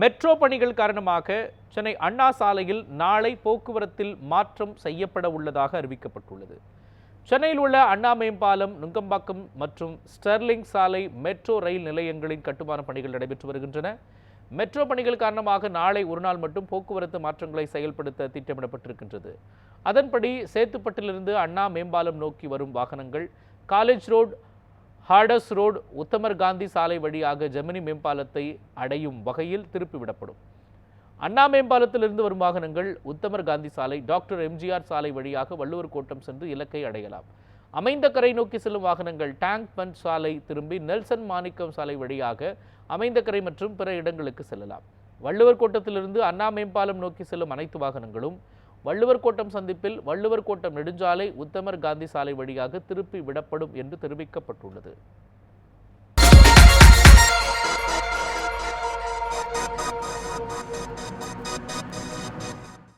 Metro பணிகள் காரணமாக சென்னை அண்ணா சாலையில் நாளை போக்குவரத்தில் மாற்றம் செய்யப்பட உள்ளதாக அறிவிக்கப்பட்டுள்ளது. சென்னையில் உள்ள அண்ணா மேம்பாலம் நுங்கம்பாக்கம் மற்றும் ஸ்டெர்லிங் சாலை மெட்ரோ ரயில் நிலையங்களின் கட்டுமான பணிகள் நடைபெற்று வருகின்றன. மெட்ரோ பணிகள் காரணமாக நாளை ஒரு நாள் மட்டும் போக்குவரத்து மாற்றங்களை செயல்படுத்த திட்டமிடப்பட்டிருக்கின்றது. அதன்படி சேத்துப்பட்டிலிருந்து அண்ணா மேம்பாலம் நோக்கி வரும் வாகனங்கள் காலேஜ் ரோடு ஹார்டஸ் ரோடு உத்தமர் காந்தி சாலை வழியாக ஜெமினி மேம்பாலத்தை அடையும் வகையில் திருப்பிவிடப்படும். அண்ணா மேம்பாலத்திலிருந்து வரும் வாகனங்கள் உத்தமர் காந்தி சாலை டாக்டர் எம்ஜிஆர் சாலை வழியாக வள்ளுவர் கோட்டம் சென்று இலக்கை அடையலாம். அமைந்த கரை நோக்கி செல்லும் வாகனங்கள் டேங்க் பஞ்ச் சாலை திரும்பி நெல்சன் மாணிக்கம் சாலை வழியாக அமைந்த கரை மற்றும் பிற இடங்களுக்கு செல்லலாம். வள்ளுவர் கோட்டத்திலிருந்து அண்ணா மேம்பாலம் நோக்கி செல்லும் அனைத்து வாகனங்களும் வள்ளுவர் கோட்டம் சந்திப்பில் வள்ளுவர் கோட்டம் நெடுஞ்சாலை உத்தமர் காந்தி சாலை வழியாக திருப்பி விடப்படும் என்று தெரிவிக்கப்பட்டுள்ளது.